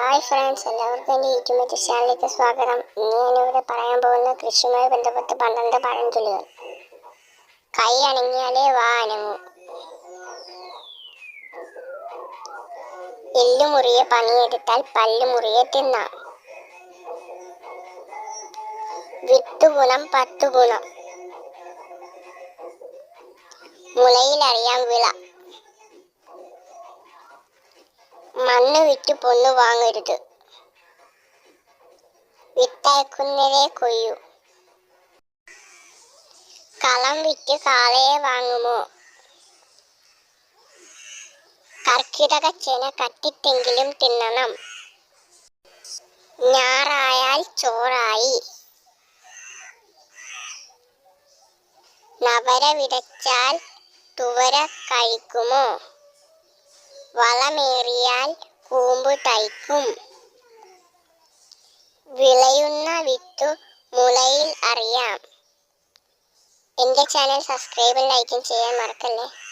Hi friends എല്ലാവർക്കും എന്റെ YouTube ചാനലിലേക്ക് സ്വാഗതം. ഇന്ന് ഞാനിവിടെ പറയാൻ പോകുന്ന കൃഷിയുമായി ബന്ധപ്പെട്ട് പന്ത്രണ്ട് പഴഞ്ചൊല്ലുകൾ. കൈ അണങ്ങിയാലേ വാ അനങ്ങൂ. എല്ലു മുറിയെ പണിയെടുത്താൽ പല്ലു മുറിയെ തിന്നാം. വിത്ത് ഗുണം പത്ത് ഗുണം. മുളയിലറിയാം വിള. മണ്ണ് വിറ്റ് പൊന്ന് വാങ്ങരുത്. വിത്തയക്കുന്നതേ കൊയ്യൂ. കളം വിറ്റ് കാളയെ വാങ്ങുമോ? കർക്കിടക ചെന കട്ടിത്തെങ്കിലും തിന്നണം. ഞാറായാൽ ചോറായി. നവര വിടച്ചാൽ തുവര കഴിക്കുമോ? വളമേറിയാൽ കൂമ്പ് തയ്ക്കും. വിളയുന്ന വിത്തു മുളയിൽ അറിയാം. എന്റെ ചാനൽ സബ്സ്ക്രൈബും ലൈക്കും ചെയ്യാൻ മറക്കല്ലേ?